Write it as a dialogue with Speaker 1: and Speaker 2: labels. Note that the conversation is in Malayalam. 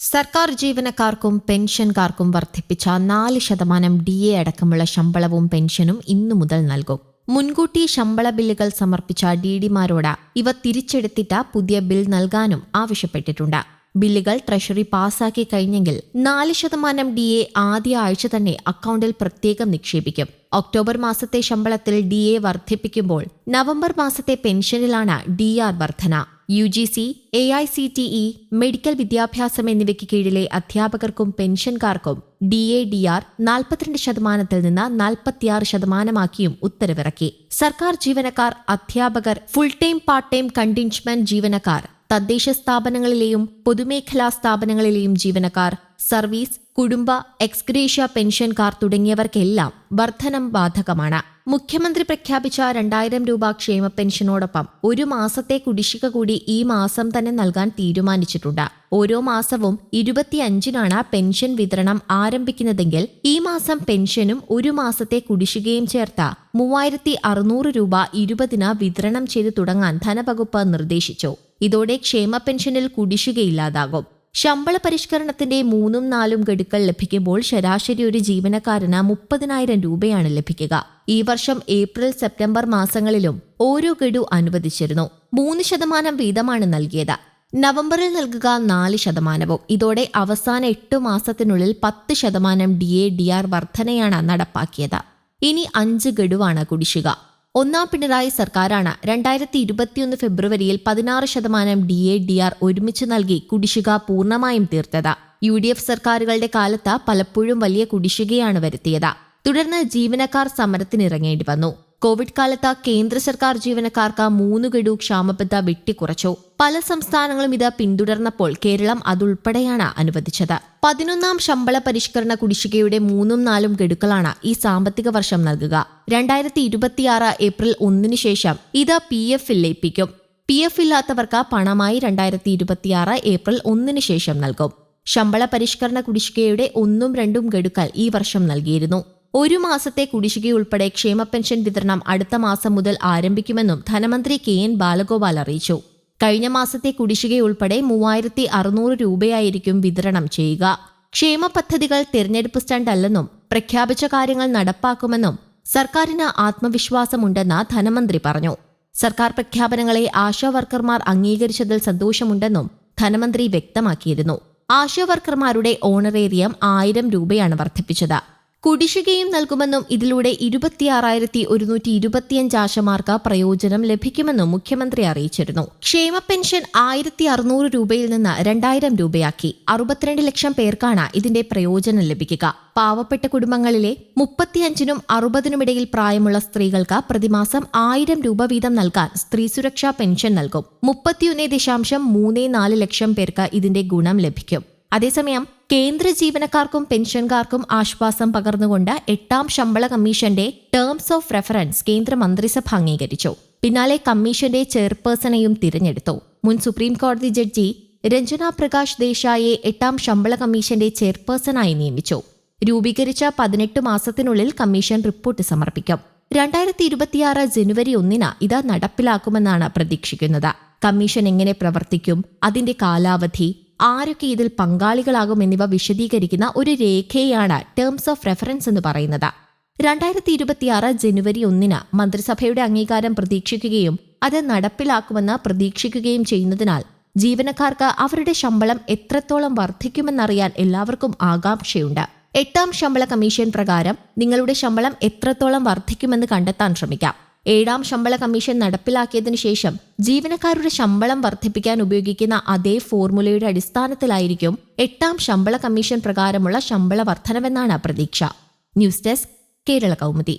Speaker 1: സർക്കാർ ജീവനക്കാർക്കും പെൻഷൻകാർക്കും വർദ്ധിപ്പിച്ച നാല് ശതമാനം ഡി എ അടക്കമുള്ള ശമ്പളവും പെൻഷനും ഇന്നു മുതൽ നൽകും. മുൻകൂട്ടി ശമ്പള ബില്ലുകൾ സമർപ്പിച്ച ഡി ഡിമാരോട് ഇവ തിരിച്ചെടുത്തിട്ട് പുതിയ ബിൽ നൽകാനും ആവശ്യപ്പെട്ടിട്ടുണ്ട്. ബില്ലുകൾ ട്രഷറി പാസാക്കി കഴിഞ്ഞെങ്കിൽ നാല് ശതമാനം ഡി എ ആദ്യ ആഴ്ച തന്നെ അക്കൗണ്ടിൽ പ്രത്യേകം നിക്ഷേപിക്കും. ഒക്ടോബർ മാസത്തെ ശമ്പളത്തിൽ ഡി എ വർദ്ധിപ്പിക്കുമ്പോൾ നവംബർ മാസത്തെ പെൻഷനിലാണ് ഡി ആർ വർധന. U G C A I C T E medical വിദ്യാഭ്യാസം എന്നിവയ്ക്ക് കീഴിലെ അധ്യാപകർക്കും പെൻഷൻകാർക്കും ഡി എ ഡി ആർ നാൽപ്പത്തിരണ്ട് ശതമാനത്തിൽ നിന്ന് നാൽപ്പത്തിയാറ് ശതമാനമാക്കിയും ഉത്തരവിറക്കി. സർക്കാർ ജീവനക്കാർ അധ്യാപകർ full time part time contingent ജീവനക്കാർ തദ്ദേശ സ്ഥാപനങ്ങളിലെയും പൊതുമേഖലാ സ്ഥാപനങ്ങളിലെയും ജീവനക്കാർ സർവീസ് കുടുംബ എക്സ്ഗ്രേഷ്യ പെൻഷൻകാർ തുടങ്ങിയവർക്കെല്ലാം വർധനം ബാധകമാണ്. മുഖ്യമന്ത്രി പ്രഖ്യാപിച്ച രണ്ടായിരം രൂപ ക്ഷേമ പെൻഷനോടൊപ്പം ഒരു മാസത്തെ കുടിശ്ശിക കൂടി ഈ മാസം തന്നെ നൽകാൻ തീരുമാനിച്ചിട്ടുണ്ട്. ഓരോ മാസവും ഇരുപത്തിയഞ്ചിനാണ് പെൻഷൻ വിതരണം ആരംഭിക്കുന്നതെങ്കിൽ ഈ മാസം പെൻഷനും ഒരു മാസത്തെ കുടിശ്ശികയും ചേർത്ത മൂവായിരത്തി അറുന്നൂറ് രൂപ ഇരുപതിന് വിതരണം ചെയ്തു തുടങ്ങാൻ ധനവകുപ്പ് നിർദ്ദേശിച്ചു. ഇതോടെ ക്ഷേമ പെൻഷനിൽ കുടിശ്ശികയില്ലാതാകും ശമ്പള പരിഷ്കരണത്തിന്റെ മൂന്നും നാലും ഗഡുക്കൾ ലഭിക്കുമ്പോൾ ശരാശരി ഒരു ജീവനക്കാരന് മുപ്പതിനായിരം രൂപയാണ് ലഭിക്കുക. ഈ വർഷം ഏപ്രിൽ സെപ്റ്റംബർ മാസങ്ങളിലും ഓരോ ഗഡു അനുവദിച്ചിരുന്നു. മൂന്ന് ശതമാനം വീതമാണ് നൽകിയത്. നവംബറിൽ നൽകുക നാല് ശതമാനവും. ഇതോടെ അവസാന എട്ടു മാസത്തിനുള്ളിൽ പത്ത് ശതമാനം ഡി എ ഡി ആർ വർധനയാണ് നടപ്പാക്കിയത്. ഇനി അഞ്ച് ഗഡുവാണ് കുടിശ്ശിക. ഒന്നാം പിണറായി സർക്കാരാണ് രണ്ടായിരത്തി ഇരുപത്തിയൊന്ന് ഫെബ്രുവരിയിൽ പതിനാറ് ശതമാനം ഡി എ ഡി ആർ ഒരുമിച്ച് നൽകി കുടിശ്ശിക പൂർണമായും തീർത്തത്. യു ഡി എഫ് സർക്കാരുകളുടെ കാലത്ത് പലപ്പോഴും വലിയ കുടിശ്ശികയാണ് വരുത്തിയത്. തുടർന്ന് ജീവനക്കാർ സമരത്തിനിറങ്ങേണ്ടി വന്നു. കോവിഡ് കാലത്ത് കേന്ദ്ര സർക്കാർ ജീവനക്കാർക്ക് മൂന്ന് ഗഡു ക്ഷാമബദ്ധ വെട്ടിക്കുറച്ചു. പല സംസ്ഥാനങ്ങളും ഇത് പിന്തുടർന്നപ്പോൾ കേരളം അതുൾപ്പെടെയാണ് അനുവദിച്ചത്. പതിനൊന്നാം ശമ്പള പരിഷ്കരണ കുടിശ്ശികയുടെ മൂന്നും നാലും ഗഡുക്കളാണ് ഈ സാമ്പത്തിക വർഷം നൽകുക. രണ്ടായിരത്തി ഇരുപത്തിയാറ് ഏപ്രിൽ ഒന്നിനു ശേഷം ഇത് പി എഫിൽ ലയിപ്പിക്കും. പി എഫ് ഇല്ലാത്തവർക്ക് പണമായി രണ്ടായിരത്തി ഇരുപത്തിയാറ് ഏപ്രിൽ ഒന്നിനു ശേഷം നൽകും. ശമ്പള പരിഷ്കരണ കുടിശ്ശികയുടെ ഒന്നും രണ്ടും ഗഡുക്കൾ ഈ വർഷം നൽകിയിരുന്നു. ഒരു മാസത്തെ കുടിശ്ശികയുൾപ്പെടെ ക്ഷേമ പെൻഷൻ വിതരണം അടുത്ത മാസം മുതൽ ആരംഭിക്കുമെന്നും ധനമന്ത്രി കെ എൻ ബാലഗോപാൽ അറിയിച്ചു. കഴിഞ്ഞ മാസത്തെ കുടിശ്ശികയുൾപ്പെടെ മൂവായിരത്തി അറുന്നൂറ് രൂപയായിരിക്കും വിതരണം ചെയ്യുക. ക്ഷേമ പദ്ധതികൾ തിരഞ്ഞെടുപ്പ് സ്റ്റണ്ടല്ലെന്നും പ്രഖ്യാപിച്ച കാര്യങ്ങൾ നടപ്പാക്കുമെന്നും സർക്കാരിന് ആത്മവിശ്വാസമുണ്ടെന്ന് ധനമന്ത്രി പറഞ്ഞു. സർക്കാർ പ്രഖ്യാപനങ്ങളെ ആശാവർക്കർമാർ അംഗീകരിച്ചതിൽ സന്തോഷമുണ്ടെന്നും ധനമന്ത്രി വ്യക്തമാക്കിയിരുന്നു. ആശാവർക്കർമാരുടെ ഓണറേറിയം ആയിരം രൂപയാണ് വർദ്ധിപ്പിച്ചത്. കുടിശ്ശികയും നൽകുമെന്നും ഇതിലൂടെ ഇരുപത്തിയാറായിരത്തി ഒരുന്നൂറ്റി ഇരുപത്തിയഞ്ച് ആശമാർക്ക് പ്രയോജനം ലഭിക്കുമെന്നും മുഖ്യമന്ത്രി അറിയിച്ചിരുന്നു. ക്ഷേമ പെൻഷൻ ആയിരത്തി അറുന്നൂറ് രൂപയിൽ നിന്ന് രണ്ടായിരം രൂപയാക്കി. അറുപത്തിരണ്ട് ലക്ഷം പേർക്കാണ് ഇതിന്റെ പ്രയോജനം ലഭിക്കുക. പാവപ്പെട്ട കുടുംബങ്ങളിലെ മുപ്പത്തിയഞ്ചിനും അറുപതിനുമിടയിൽ പ്രായമുള്ള സ്ത്രീകൾക്ക് പ്രതിമാസം ആയിരം രൂപ വീതം നൽകാൻ സ്ത്രീ സുരക്ഷാ പെൻഷൻ നൽകും. മുപ്പത്തിയൊന്ന് ദശാംശം മൂന്ന് നാല് ലക്ഷം പേർക്ക് ഇതിന്റെ ഗുണം ലഭിക്കും. അതേസമയം കേന്ദ്ര ജീവനക്കാർക്കും പെൻഷൻകാർക്കും ആശ്വാസം പകർന്നുകൊണ്ട് എട്ടാം ശമ്പള കമ്മീഷന്റെ ടേംസ് ഓഫ് റെഫറൻസ് കേന്ദ്ര മന്ത്രിസഭ അംഗീകരിച്ചു. പിന്നാലെ കമ്മീഷന്റെ ചെയർപേഴ്സണെയും തിരഞ്ഞെടുത്തു. മുൻ സുപ്രീം കോടതി ജഡ്ജി രഞ്ജന പ്രകാശ് ദേശായെ എട്ടാം ശമ്പള കമ്മീഷന്റെ ചെയർപേഴ്സണായി നിയമിച്ചു. രൂപീകരിച്ച പതിനെട്ട് മാസത്തിനുള്ളിൽ കമ്മീഷൻ റിപ്പോർട്ട് സമർപ്പിക്കും. രണ്ടായിരത്തി ഇരുപത്തിയാറ് ജനുവരി ഒന്നിന് ഇത് നടപ്പിലാക്കുമെന്നാണ് പ്രതീക്ഷിക്കുന്നത്. കമ്മീഷൻ എങ്ങനെ പ്രവർത്തിക്കും? അതിന്റെ കാലാവധി ആരൊക്കെ ഇതിൽ പങ്കാളികളാകും എന്നിവ വിശദീകരിക്കുന്ന ഒരു രേഖയാണ് ടേംസ് ഓഫ് റെഫറൻസ് എന്ന് പറയുന്നത്. രണ്ടായിരത്തി ഇരുപത്തിയാറ് ജനുവരി ഒന്നിന് മന്ത്രിസഭയുടെ അംഗീകാരം പ്രതീക്ഷിക്കുകയും അത് നടപ്പിലാക്കുമെന്ന് പ്രതീക്ഷിക്കുകയും ചെയ്യുന്നതിനാൽ ജീവനക്കാർക്ക് അവരുടെ ശമ്പളം എത്രത്തോളം വർദ്ധിക്കുമെന്നറിയാൻ എല്ലാവർക്കും ആകാംക്ഷയുണ്ട്. എട്ടാം ശമ്പള കമ്മീഷൻ പ്രകാരം നിങ്ങളുടെ ശമ്പളം എത്രത്തോളം വർദ്ധിക്കുമെന്ന് കണ്ടെത്താൻ ശ്രമിക്കാം. ഏഴാം ശമ്പള കമ്മീഷൻ നടപ്പിലാക്കിയതിനു ശേഷം ജീവനക്കാരുടെ ശമ്പളം വർദ്ധിപ്പിക്കാൻ ഉപയോഗിക്കുന്ന അതേ ഫോർമുലയുടെ അടിസ്ഥാനത്തിലായിരിക്കും എട്ടാം ശമ്പള കമ്മീഷൻ പ്രകാരമുള്ള ശമ്പള വർധനവെന്നാണ് പ്രതീക്ഷ. News desk Kerala Kaumudi.